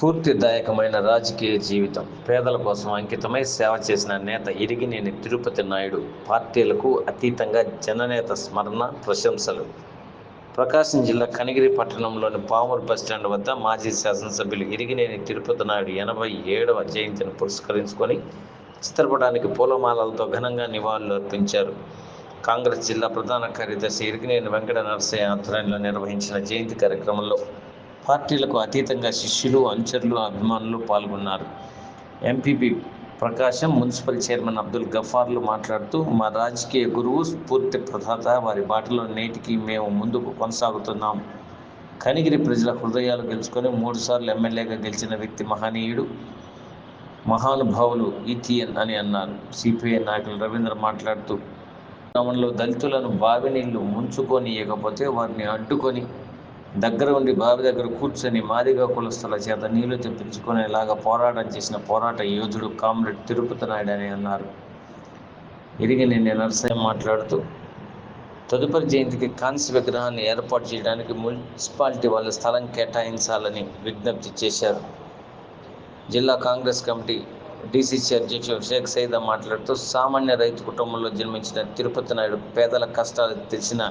స్ఫూర్తిదాయకమైన రాజకీయ జీవితం. పేదల కోసం అంకితమై సేవ చేసిన నేత ఇరిగినేని తిరుపతి నాయుడు పార్టీలకు అతీతంగా జననేత స్మరణ ప్రశంసలు. ప్రకాశం జిల్లా కనిగిరి పట్టణంలోని పామూరు బస్టాండ్ వద్ద మాజీ శాసనసభ్యులు ఇరిగినేని తిరుపతి నాయుడు ఎనభై ఏడవ జయంతిని పురస్కరించుకొని చిత్రపటానికి పూలమాలలతో ఘనంగా నివాళులు అర్పించారు. కాంగ్రెస్ జిల్లా ప్రధాన కార్యదర్శి ఇరిగినేని వెంకట నరసయ్య ఆధ్వర్యంలో నిర్వహించిన జయంతి కార్యక్రమంలో పార్టీలకు అతీతంగా శిష్యులు అనుచరులు అభిమానులు పాల్గొన్నారు. MPP Prakasam municipal chairman Abdul గఫార్లు మాట్లాడుతూ మా రాజకీయ గురువు స్ఫూర్తి ప్రదాత వారి బాటలో నేటికి మేము ముందుకు కొనసాగుతున్నాం. కనిగిరి ప్రజల హృదయాలు గెలుచుకొని మూడుసార్లు ఎమ్మెల్యేగా గెలిచిన వ్యక్తి మహనీయుడు మహానుభావులు ఈటీఎన్ అని అన్నారు. సిపిఐ నాయకులు రవీంద్ర మాట్లాడుతూ గ్రామంలో దళితులను బావి నీళ్ళు ముంచుకొని ఇవ్వకపోతే వారిని అడ్డుకొని దగ్గర ఉండి బావి దగ్గర కూర్చొని మాదిగా కులస్తుల చేత నీళ్ళు తెప్పించుకునేలాగా పోరాటం చేసిన పోరాట యోధుడు కామ్రేడ్ తిరుపతి నాయుడు అని అన్నారు. ఇరిగి నేను నరసయ్య మాట్లాడుతూ తదుపరి జయంతికి కాంస్య విగ్రహాన్ని ఏర్పాటు చేయడానికి మున్సిపాలిటీ వాళ్ళ స్థలం కేటాయించాలని విజ్ఞప్తి చేశారు. జిల్లా కాంగ్రెస్ కమిటీ డీసీసీ అధ్యక్షుడు షేక్ సైదా మాట్లాడుతూ సామాన్య రైతు కుటుంబంలో జన్మించిన తిరుపతి నాయుడు పేదల కష్టాలు తెలిసిన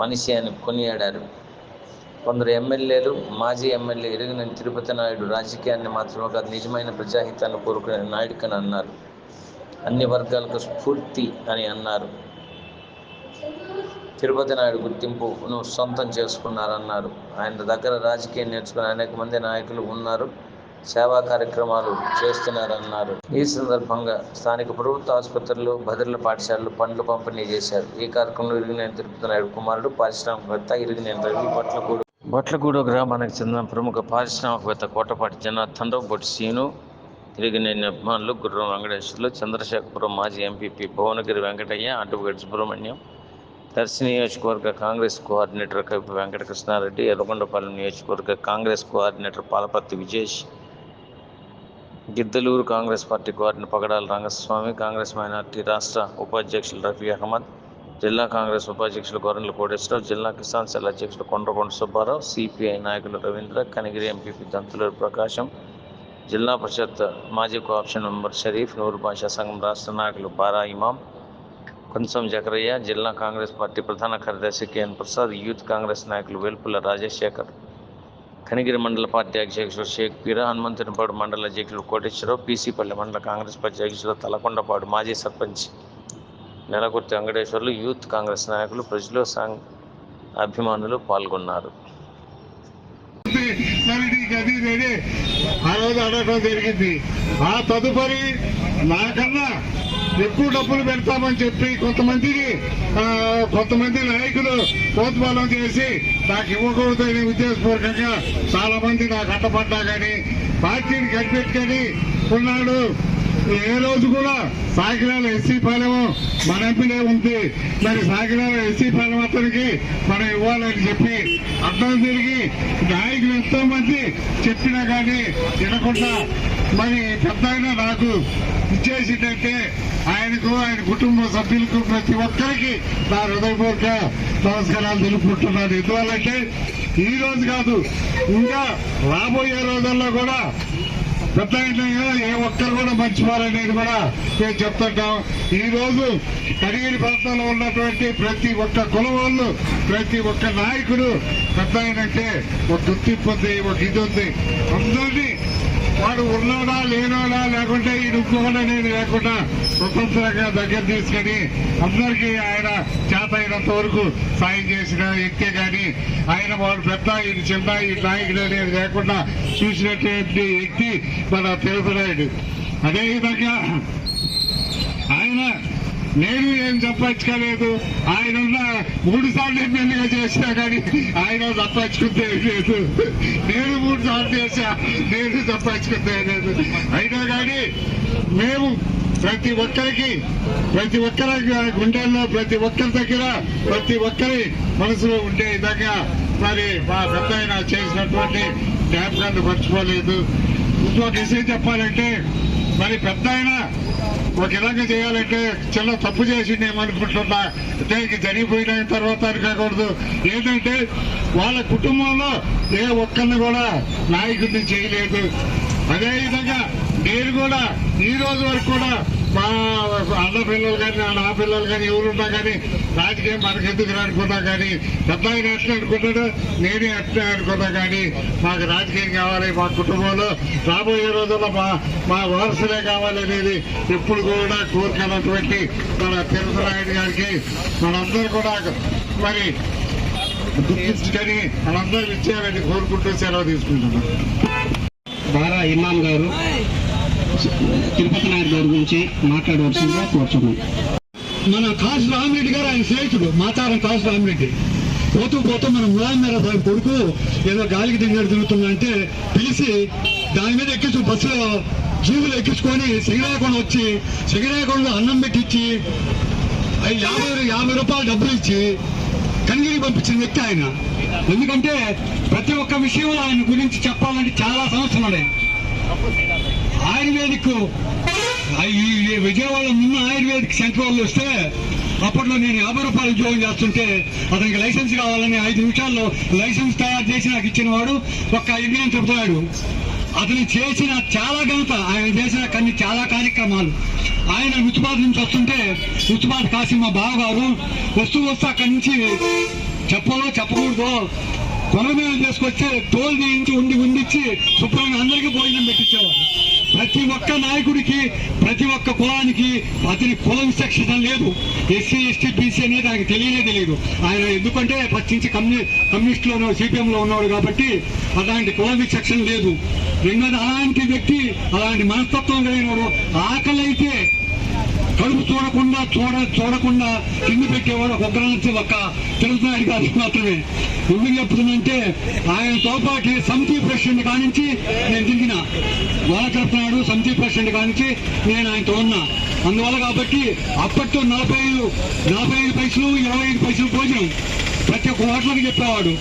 మనిషి అని కొనియాడారు. కొందరు ఎమ్మెల్యేలు మాజీ ఎమ్మెల్యే ఎరిగిన తిరుపతి నాయుడు రాజకీయాన్ని మాత్రమే కాదు నిజమైన ప్రజాహితాన్ని కోరుకునే నాయుడికని అన్నారు. అన్ని వర్గాలకు స్ఫూర్తి అని అన్నారు. తిరుపతి నాయుడు గుర్తింపును సొంతం చేసుకున్నారన్నారు. ఆయన దగ్గర రాజకీయం నేర్చుకుని అనేక మంది నాయకులు ఉన్నారు. సేవా కార్యక్రమాలు చేస్తున్నారన్నారు. ఈ సందర్భంగా స్థానిక ప్రభుత్వ ఆసుపత్రులు భద్రల పాఠశాలలు పండ్లు పంపిణీ చేశారు. ఈ కార్యక్రమంలో ఇరిగినేని తిరుపతి నాయుడు కుమారుడు పారిశ్రామికవేత్త ఇరిగినేని రవి పట్ల కూడా బట్లగూడు గ్రామానికి చెందిన ప్రముఖ పారిశ్రామికవేత్త కోటపాటి జనార్దన్ రావు బొట్టి సీను తిరిగినేని అభిమానులు గుర్రం వెంకటేశ్వర్లు చంద్రశేఖరపురం మాజీ ఎంపీపీ భువనగిరి వెంకటయ్య అడ్వకేట్ సుబ్రహ్మణ్యం దర్శి నియోజకవర్గ కాంగ్రెస్ కోఆర్డినేటర్ కవి వెంకటకృష్ణారెడ్డి ఎర్రగొండపాలెం నియోజకవర్గ Congress coordinator Palaparthi Vijesh Giddalur Congress party coordinator Pagadala Rangaswamy Congress minority రాష్ట్ర ఉపాధ్యక్షులు రఫీ అహ్మద్ జిల్లా కాంగ్రెస్ ఉపాధ్యక్షులు గొర్రెల కోటేశ్వరరావు జిల్లా కిసాన్ సెల్ అధ్యక్షులు కొండ్రకొండ సుబ్బారావు సిపిఐ నాయకులు రవీంద్ర కనిగిరి ఎంపీపీ దంతులూరు ప్రకాశం జిల్లా పరిషత్ మాజీ కోఆప్షన్ మెంబర్ షరీఫ్ నూరు భాషా సంఘం రాష్ట్ర నాయకులు బారా ఇమాం కొంచెం జకరయ్య జిల్లా కాంగ్రెస్ పార్టీ ప్రధాన కార్యదర్శి కేఎన్ ప్రసాద్ యూత్ కాంగ్రెస్ నాయకులు వెల్పుల రాజశేఖర్ కనిగిరి మండల పార్టీ అధ్యక్షుడు షేక్ పీర హనుమంతునిపాడు మండల అధ్యక్షుడు కోటేశ్వరరావు పీసీపల్లి మండల కాంగ్రెస్ పార్టీ అధ్యక్షుడు తలకొండపాడు మాజీ సర్పంచ్ నెలకుర్తి వెంకటేశ్వర్లు యూత్ కాంగ్రెస్ నాయకులు ప్రజలు సంఘ అభిమానులు పాల్గొన్నారు. ఆ రోజు అడగడం జరిగింది ఆ తదుపరి నాకన్నా ఎక్కువ డబ్బులు పెడతామని చెప్పి కొంతమందికి కొంతమంది నాయకులు ప్రోత్సాహం చేసి నాకు ఇవ్వకూడదని ఉద్దేశపూర్వకంగా చాలా మంది నాకు అడ్డపడ్డా కానీ పార్టీని కనిపెట్టుకొని ఉన్నాడు. ఏ రోజు కూడా సాగిరాల ఎస్సీ పాలెం మన ఎంపీలే ఉంది. మరి సాగిరాల ఎస్సీ పాలెం అతనికి మనం ఇవ్వాలని చెప్పి అర్థం తిరిగి నాయకులు ఎంతో మంది చెప్పినా కానీ వినకుండా మరి పెద్ద నాకు ఇచ్చేసిందంటే ఆయనకు ఆయన కుటుంబ సభ్యులకు ప్రతి ఒక్కరికి నా హృదయపూర్వక నమస్కారాలు తెలుపుకుంటున్నాను. ఎందువల్లంటే ఈ రోజు కాదు ఇంకా రాబోయే రోజుల్లో కూడా పెద్ద ఏ ఒక్కరు కూడా మర్చిపోవాలనేది కూడా మేము చెప్తుంటాం. ఈరోజు కడిగిరి ప్రాంతంలో ఉన్నటువంటి ప్రతి ఒక్క కులం వాళ్ళు ప్రతి ఒక్క నాయకుడు పెద్ద అయినంటే ఒక గుర్తింపు ఉంది ఒక ఇది ఉంది. అందరినీ వాడు ఉన్నాడా లేనోడా లేకుంటే ఈ ఇంకొకటి అనేది లేకుండా స్వతంత్రంగా దగ్గర తీసుకొని అందరికీ ఆయన చేత అయినంత వరకు సాయం చేసిన వ్యక్తే కానీ ఆయన వాడు పెద్ద ఈయన చిన్న ఈ నాయకుడు అనేది లేకుండా చూసినటువంటి వ్యక్తి మన తెలుపునాయుడు అదేవిధంగా ఆయన నేను ఏం సంపాదించుకోలేదు. ఆయన ఉన్న మూడు సార్లు ఎమ్మెల్యేగా చేసినా కానీ ఆయన సంపాదించుకుంటే లేదు. నేను మూడు సార్లు చేశా నేను సంపాదించుకుంటే లేదు. అయినా కానీ మేము ప్రతి ఒక్కరికి ప్రతి ఒక్కరి గుండెల్లో ప్రతి ఒక్కరి దగ్గర ప్రతి ఒక్కరి మనసులో ఉండే విధంగా మరి మా పెద్ద చేసినటువంటి జ్ఞాపకాన్ని మర్చిపోలేదు. ఇంకొక విషయం చెప్పాలంటే మరి పెద్ద ఒక ఇలాగ చేయాలంటే చిన్న తప్పు చేసింది ఏమనుకుంటున్నా? దానికి జరిగిపోయిన తర్వాత అని కాకూడదు ఏంటంటే వాళ్ళ కుటుంబంలో ఏ ఒక్కరిని కూడా నాయకుడిని చేయలేదు. అదేవిధంగా నేను కూడా ఈ రోజు వరకు కూడా మా అన్న పిల్లలు కానీ నా పిల్లలు కానీ ఎవరున్నా కానీ రాజకీయం మనకెందుకు అనుకున్నా కానీ పెద్ద ఆయన ఎట్లా అనుకున్నాడు నేనే ఎట్లా అనుకున్నా కానీ మాకు రాజకీయం కావాలి మా కుటుంబంలో. రాబోయే రోజుల్లో మా మా వారసులే కావాలి అనేది ఎప్పుడు కూడా కోరుకున్నటువంటి మన తిరుమలాయుడు గారికి మనందరూ కూడా మరి గుర్తించుకొని మనందరూ ఇచ్చేయాలని కోరుకుంటూ సెలవు తీసుకుంటున్నాం. బారా ఇమాం గారు. తిరుపతి నాయుడు గారి గురించి మాట్లాడవలసిందిగా కోరుతున్నాం మన కాసు రామిరెడ్డి గారు ఆయన స్నేహితుడు మాతారం కాసు రామిరెడ్డి. పోతూ పోతూ మన ములామేర దాని కొడుకు ఏదో గాలికి దిగాడు తిరుగుతుందంటే పిలిచి దాని మీద ఎక్కించు బస్సులో జీవులు ఎక్కించుకొని సిగరేకొండ వచ్చి సిగరేకొండలో అన్నం పెట్టించి అవి యాభై యాభై రూపాయలు డబ్బులు ఇచ్చి కనిగిరి పంపించిన వ్యక్తి ఆయన. ఎందుకంటే ప్రతి ఒక్క విషయంలో ఆయన గురించి చెప్పాలంటే చాలా సంవత్సరం ఆయుర్వేదిక్. ఈ విజయవాడలో ముందు ఆయుర్వేదిక్ సెంటర్ వాళ్ళు వస్తే అప్పట్లో నేను యాభై రూపాయలు ఉద్యోగం చేస్తుంటే అతనికి లైసెన్స్ కావాలని ఐదు నిమిషాల్లో లైసెన్స్ తయారు చేసి నాకు ఇచ్చిన వాడు ఒక్క ఇండియన్ చెబుతున్నాడు. అతను చేసిన చాలా ఘనత ఆయన చేసిన కొన్ని చాలా కార్యక్రమాలు. ఆయన ఉత్పాద్ నుంచి వస్తుంటే ఉత్పాద్ కాసిం మా బావగారు వస్తూ వస్తూ అక్కడి నుంచి చెప్పలో చెప్పకూడదు కొనమేలు చేసుకొస్తే టోల్ తీయించి ఉండి ఉండిచ్చి శుభ్రంగా అందరికీ భోజనం పెట్టించేవారు. ప్రతి ఒక్క నాయకుడికి ప్రతి ఒక్క కులానికి అతని కుల విచక్షణ లేదు. ఎస్సీ ఎస్టీ బీసీ అనేది ఆయనకు తెలియనే తెలియదు. ఆయన ఎందుకంటే ఫస్ట్ నుంచి కమ్యూని కమ్యూనిస్టులో సిపిఎంలో ఉన్నాడు కాబట్టి అలాంటి కుల విచక్షణ లేదు. రెండోది అలాంటి వ్యక్తి అలాంటి మనస్తత్వం కలిగినవాడు ఆకలి అయితే కడుపు చూడకుండా చూడ చూడకుండా కింద పెట్టేవాడు ఒక నుంచి ఒక తెలుగునాయుడు గారు మాత్రమే. ఎందుకు చెప్తుందంటే ఆయనతో పాటు సమితి ప్రెసిడెంట్ కానించి నేను తిరిగిన వాళ్ళ తరపునాడు సమితి ప్రెసిడెంట్ కానించి నేను ఆయనతో ఉన్నా. అందువల్ల కాబట్టి అప్పట్లో నలభై ఐదు నలభై ఐదు పైసలు ఇరవై ఐదు పైసలు భోజనం ప్రతి ఒక్క హోటల్కి చెప్పేవాడు.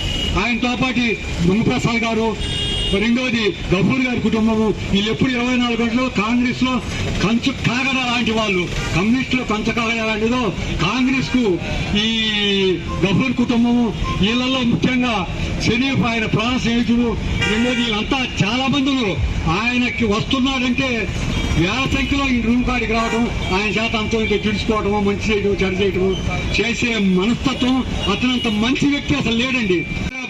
ఆయనతో పాటు మునిప్రసాద్ గారు రెండోది గఫూర్ గారి కుటుంబము. వీళ్ళు ఎప్పుడు ఇరవై నాలుగు గంటలు కాంగ్రెస్లో కంచు కాగడ లాంటి వాళ్ళు. కమ్యూనిస్టులు కంచ కాగడ లాంటిదో కాంగ్రెస్కు ఈ గఫూర్ కుటుంబము. వీళ్ళల్లో ముఖ్యంగా షరీఫ్ ఆయన ప్రాణ స్నేహితుడు. రెండోది వీళ్ళంతా చాలా మంది ఉన్నారు ఆయనకి వస్తున్నాడంటే వేల సంఖ్యలో ఈ రూమ్ కాడికి రావడం ఆయన చేత అంత తెలుసుకోవడం మంచి చేయడం చెడు చేసే మనస్తత్వం. అతనంత మంచి వ్యక్తి అసలు లేడండి.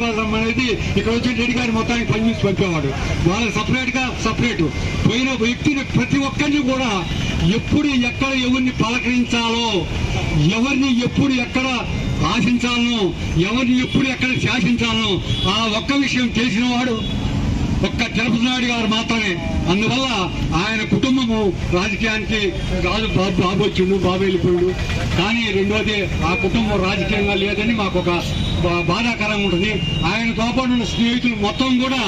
హైదరాబాద్ అనేది ఇక్కడ వచ్చి రెడ్డి గారి మొత్తానికి పనిచేసి పంపేవాడు. వాళ్ళకి సపరేట్గా సపరేట్ పోయిన వ్యక్తిని ప్రతి ఒక్కరిని కూడా ఎప్పుడు ఎక్కడ ఎవరిని పలకరించాలో ఎవరిని ఎప్పుడు ఎక్కడ ఆశించాలను ఎవరిని ఎప్పుడు ఎక్కడ శాసించాలనో ఆ ఒక్క విషయం తెలిసిన వాడు ఒక్క తిరుపతి నాయుడు గారు మాత్రమే. అందువల్ల ఆయన కుటుంబము రాజకీయానికి రాజు బాబు బాబు వచ్చిండు బాబు వెళ్ళిపోయిండు. కానీ రెండోది ఆ కుటుంబం రాజకీయంగా లేదని మాకు ఒక బాధాకరంగా ఉంటుంది. ఆయనతో పాటు ఉన్న స్నేహితులు మొత్తం కూడా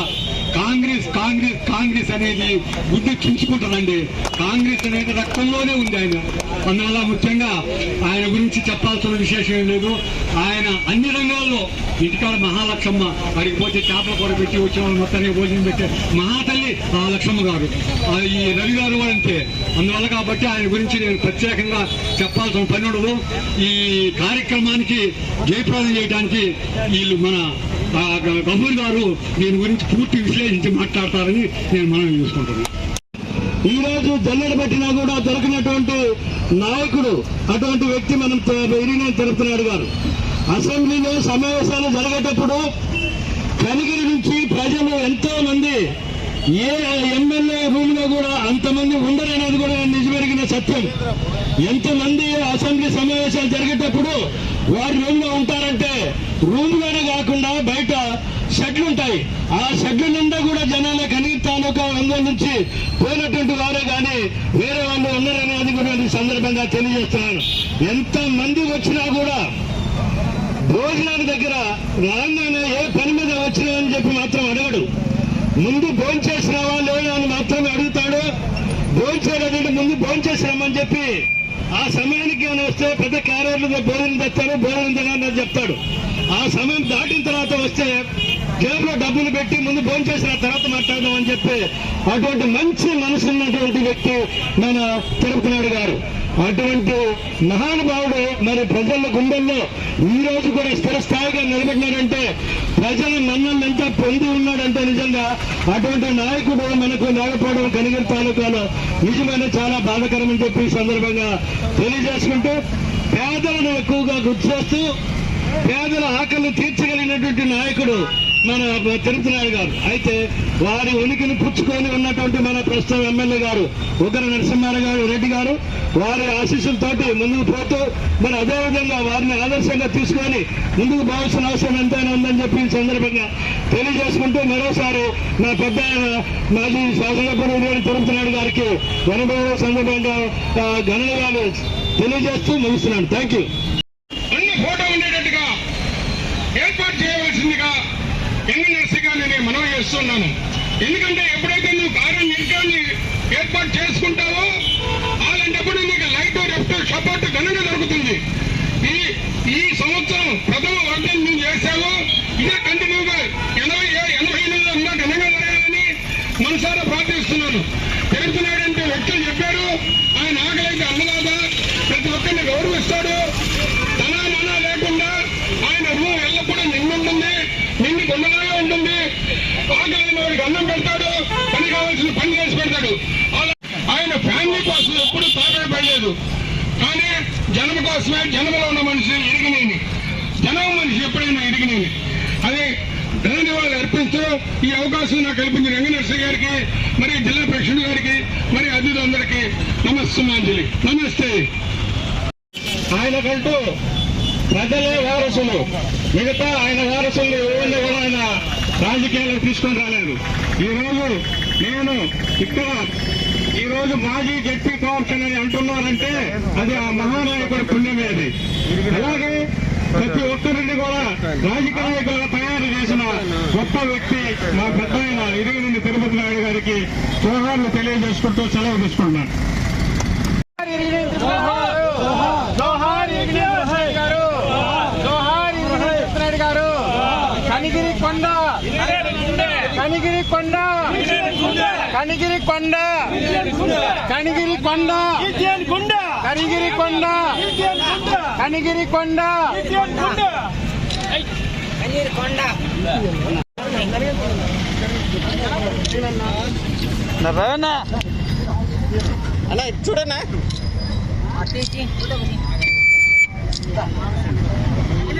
కాంగ్రెస్ కాంగ్రెస్ కాంగ్రెస్ అనేది గుడ్డు చించుకుంటారండి కాంగ్రెస్ అనేది రక్తంలోనే ఉంది ఆయన. అందువల్ల ముఖ్యంగా ఆయన గురించి చెప్పాల్సిన విశేషం ఏం లేదు. ఆయన అన్ని రంగాల్లో ఇటుకాడ మహాలక్ష్మ వారికి పోతే చేపల కూర పెట్టి వచ్చిన వాళ్ళు మొత్తానికి భోజనం పెట్టే మహాతల్లి ఆ లక్ష్మ గారు. ఆ ఈ రవి గారు అంతే. అందువల్ల కాబట్టి ఆయన గురించి నేను ప్రత్యేకంగా చెప్పాల్సిన పని ఉండదు. ఈ కార్యక్రమానికి జయప్రదం చేయడానికి వీళ్ళు మన గఫూర్ గారు దీని గురించి పూర్తి విశ్లేషించి మాట్లాడతారని నేను మనం చూసుకుంటున్నాను ఈ రోజు జల్లెడ పెట్టినా కూడా దొరికినటువంటి నాయకుడు అటువంటి వ్యక్తి మనం ఇరిగిన తెలుపుతున్నాడు గారు. అసెంబ్లీలో సమావేశాలు జరిగేటప్పుడు కనిగిరి నుంచి ప్రజలు ఎంతో మంది ఏ ఎమ్మెల్యే రూమ్లో కూడా అంతమంది ఉండరనేది కూడా నిజమెరిగిన సత్యం. ఎంతమంది అసెంబ్లీ సమావేశాలు జరిగేటప్పుడు వారు రూమ్లో ఉంటారంటే రూమ్లోనే కాకుండా బయట షెడ్లు ఉంటాయి. ఆ షెడ్ల నిండా కూడా జనాల కనిగి తాలూకా ఒంగోలు నుంచి పోయినటువంటి వారే కానీ వేరే వాళ్ళు ఉన్నారనేది కూడా సందర్భంగా తెలియజేస్తున్నాను. ఎంత మంది వచ్చినా కూడా భోజనాల దగ్గర రాగానే ఏ పని మీద వచ్చినావని చెప్పి మాత్రం అడగడు. ముందు భోంచేసినావా లేదా అని మాత్రమే అడుగుతాడు. భోంచేయాలంటే ముందు భోంచేసినామని చెప్పి ఆ సమయానికి ఏమైనా వస్తే పెద్ద క్యారియర్లు భోజనం తెస్తారు భోజనం తినాలని చెప్తాడు. ఆ సమయం దాటిన తర్వాత వస్తే జేబులో డబ్బులు పెట్టి ముందు భోజనం చేసిన తర్వాత మాట్లాడదాం అని చెప్పి అటువంటి మంచి మనసు ఉన్నటువంటి వ్యక్తి మన తిరుపతి నాయుడు గారు. అటువంటి మహానుభావుడు మరి ప్రజల గుండెల్లో ఈ రోజు కూడా స్థిర స్థాయిగా నిలబడినాడంటే ప్రజల మన్నల్ని ఎంత పొంది ఉన్నాడంటే నిజంగా అటువంటి నాయకుడు మనకు లేకపోవడం కనిగిరి తాలూకాలో నిజమైన చాలా బాధకరమని చెప్పి సందర్భంగా తెలియజేసుకుంటూ పేదలను ఎక్కువగా గుర్తు చేస్తూ పేదల ఆకలిని తీర్చగలిగినటువంటి నాయకుడు మన తిరుపతినాయుడు గారు. అయితే వారి ఉనికిని పుచ్చుకొని ఉన్నటువంటి మన ప్రస్తుతం ఎమ్మెల్యే గారు ఉగ్ర నరసింహారావు గారు రెడ్డి గారు వారి ఆశీస్సులతోటి ముందుకు పోతూ మరి అదేవిధంగా వారిని ఆదర్శంగా తీసుకొని ముందుకు పోవాల్సిన అవసరం ఎంతైనా ఉందని చెప్పి ఈ సందర్భంగా తెలియజేసుకుంటూ మరోసారి నా పెద్ద మాజీ శాసనసభ్యుడు తిరుపతినాయుడు గారికి అనుభవం సందర్భంగా ఆ, తెలియజేస్తూ ముగిస్తున్నాను. థ్యాంక్ యూ అన్న ఫోటో ఉండేటట్టుగా ఏర్పాటు చేయవలసిందిగా యంగ్ నర్సిగా చేస్తున్నాను. ఎందుకంటే ఎప్పుడైతే నువ్వు కార్యం నిర్గాన్ని ఏర్పాటు చేసుకుంటావో అలాంటప్పుడు నీకు లైట్ రెఫ్ట్ సపోర్ట్ ఘనంగా దొరుకుతుంది. ఈ ఈ సంవత్సరం ప్రథమ వర్గం నువ్వు చేశావో ఇదే కంటిన్యూ ఫ్యామిలీ కోసం ఎప్పుడు తాపడలేదు కానీ జనం కోసమే జనంలో ఉన్న మనిషి ఇరిగినేని జనం మనిషి ఎప్పుడైనా ఇరిగినేని అది ధన్యవాదాలు అర్పిస్తూ ఈ అవకాశం నాకు కల్పించిన వెంకటేశ్వర గారికి మరి జిల్లా ప్రేక్షకుడు గారికి మరి అతిథులందరికీ నమస్సుమాంజలి. నమస్తే. ఆయనకంటూ ప్రజలే వారసులు. మిగతా ఆయన వారసులు ఎవరిని కూడా ఆయన రాజకీయాలకు తీసుకొని రాలేదు. ఈరోజు నేను ఇక్కడ ఈ రోజు మాజీ జడ్పీ కోఆప్షన్ అని అంటున్నారంటే అది ఆ మహానాయకుడి పుణ్యమే అది. అలాగే ప్రతి ఒక్కరిని కూడా రాజకీయ నాయకులుగా తయారు చేసిన గొప్ప వ్యక్తి మా పెద్ద ఆయన ఇరుగుని తిరుపతి నాయుడు గారికి జోహార్లు తెలియజేసుకుంటూ సెలవు తీసుకుంటున్నాను. కనిగిరి కొండ. కనిగిరి కొండ. కనిగిరి కొండ. కనిగిరి కొండ కనిగిరి కొండ కనిగిరి కొండ అలా చూడన్నా అన్న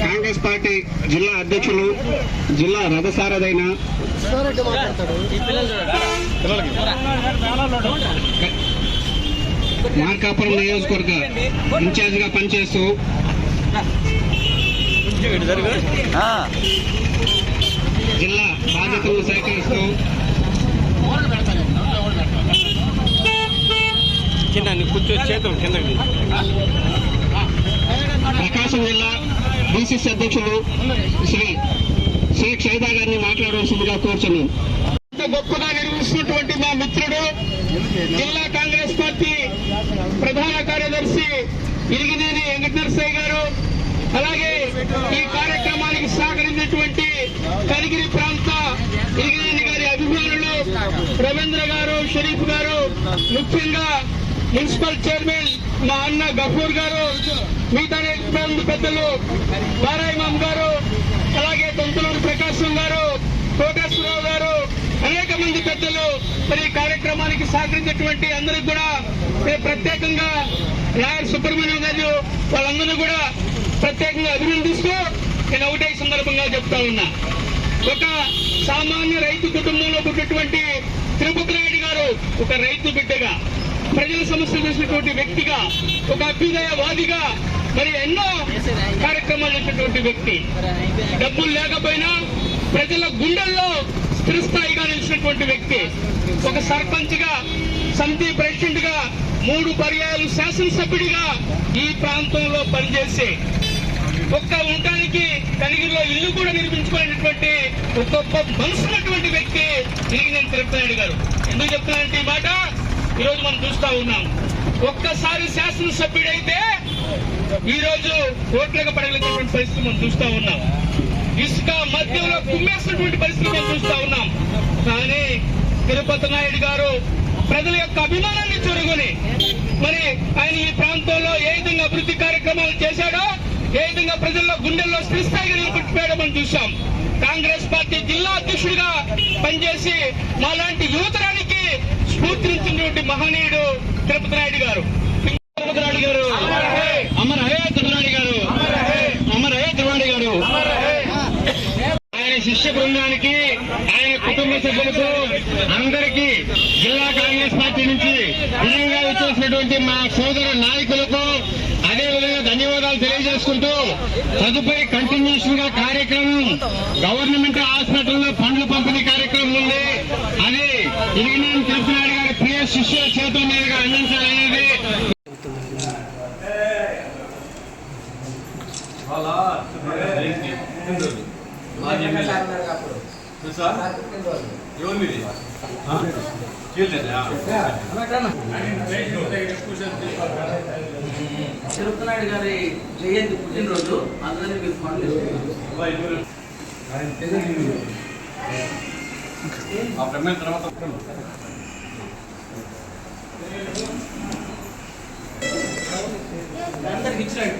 కాంగ్రెస్ పార్టీ జిల్లా అధ్యక్షులు జిల్లా రథసారథైన మార్కాపురం నియోజకవర్గ ఇన్ఛార్జ్గా పనిచేస్తూ జిల్లా బాధ్యతలు సేకరిస్తూ కింద కూర్చో చేతులు కింద పిసిసి అధ్యక్షులు శ్రీ శ్రీ క్షేదా గారిని మాట్లాడవలసిందిగా కోరుచున్నాను గొప్పగా నిర్వహిస్తున్నటువంటి మా మిత్రుడు జిల్లా కాంగ్రెస్ పార్టీ ప్రధాన కార్యదర్శి ఇరిగినేని వెంకటనరసయ్య గారు అలాగే ఈ కార్యక్రమానికి సహకరించినటువంటి కనిగిరి ప్రాంత ఇరిగినేని గారి అభిమానులు రవీంద్ర గారు షరీఫ్ గారు ముఖ్యంగా మున్సిపల్ చైర్మన్ మా అన్న గఫూర్ గారు మిగతా మంది పెద్దలు బారాయిమాం గారు అలాగే తొంతులూరు ప్రకాశం గారు కోటేశ్వరరావు గారు అనేక మంది పెద్దలు. మరి కార్యక్రమానికి సహకరించినటువంటి అందరికి కూడా నేను ప్రత్యేకంగా నాయర్ సుబ్రహ్మణ్యం గారు వాళ్ళందరూ కూడా ప్రత్యేకంగా అభినందిస్తూ నేను ఒకటే సందర్భంగా చెప్తా ఉన్నా. ఒక సామాన్య రైతు కుటుంబంలో పుట్టినటువంటి తిరుపతి నాయుడు గారు ఒక రైతు బిడ్డగా ప్రజల సమస్యలు చేసినటువంటి వ్యక్తిగా ఒక అభ్యుదయవాదిగా మరి ఎన్నో కార్యక్రమాలు చేసినటువంటి వ్యక్తి. డబ్బులు లేకపోయినా ప్రజల గుండెల్లో స్థిరస్థాయిగా నిలిచినటువంటి వ్యక్తి. ఒక సర్పంచ్గా సమితి ప్రెసిడెంట్గా మూడు పర్యాయాలు శాసనసభ్యుడిగా ఈ ప్రాంతంలో పనిచేసి ఒక్క ఉండడానికి కలిగిలో ఇల్లు కూడా నిర్మించుకునేటటువంటి ఒక గొప్ప మనసున్నటువంటి వ్యక్తి ఇరిగినేని తిరుపతి గారు. ఎందుకు చెప్తున్నానంటే ఈ మాట? ఈరోజు మనం చూస్తా ఉన్నాం. ఒక్కసారి శాసనసభ్యుడైతే ఈ రోజు ఓట్లకు పడగలిగినటువంటి పరిస్థితి మనం చూస్తా ఉన్నాం. ఇసుక మధ్యలో కుమ్మేసినటువంటి పరిస్థితి మనం చూస్తా ఉన్నాం. కానీ తిరుపతి నాయుడు గారు ప్రజల యొక్క అభిమానాన్ని చూరుకొని మరి ఆయన ఈ ప్రాంతంలో ఏ విధంగా అభివృద్ధి కార్యక్రమాలు చేశాడో ఏ విధంగా ప్రజల్లో గుండెల్లో స్థిరస్థాయిగా నిలబెట్టిపోయాడో మనం చూసాం కాంగ్రెస్ పార్టీ జిల్లా అధ్యక్షుడిగా పనిచేసి మాలాంటి యువతరాన్ని స్ఫూర్తినిచ్చినటువంటి మహనీయుడు తిరుపతి నాయుడు గారు. తిరుపతి నాయుడు గారు. అమర్ హే తిరుపతి గారు. అమర్ హే తిరుపతి గారు. ఆయన శిష్య బృందానికి ఆయన కుటుంబ సభ్యులకు అందరికీ జిల్లా కాంగ్రెస్ పార్టీ నుంచి విధంగా వచ్చేసినటువంటి మా సోదర నాయకులకు అదే విధంగా ధన్యవాదాలు తెలియజేసుకుంటూ తదుపరి కంటిన్యూషన్గా కార్యక్రమం గవర్నమెంట్ హాస్పిటల్లో పండ్లు పంపిణీ కార్యక్రమం ఉంది. అది ఇరిగినేని తిరుపతినాయుడు ప్రియ శిష్యుల చేతుల మీదుగా అందించాలనేది తిరుపతినాయుడు గారి జయంతి పుట్టినరోజు అందుకని మీకు ఫండ్ ఇస్తున్నాం. అందరికి ఇచ్చినాడు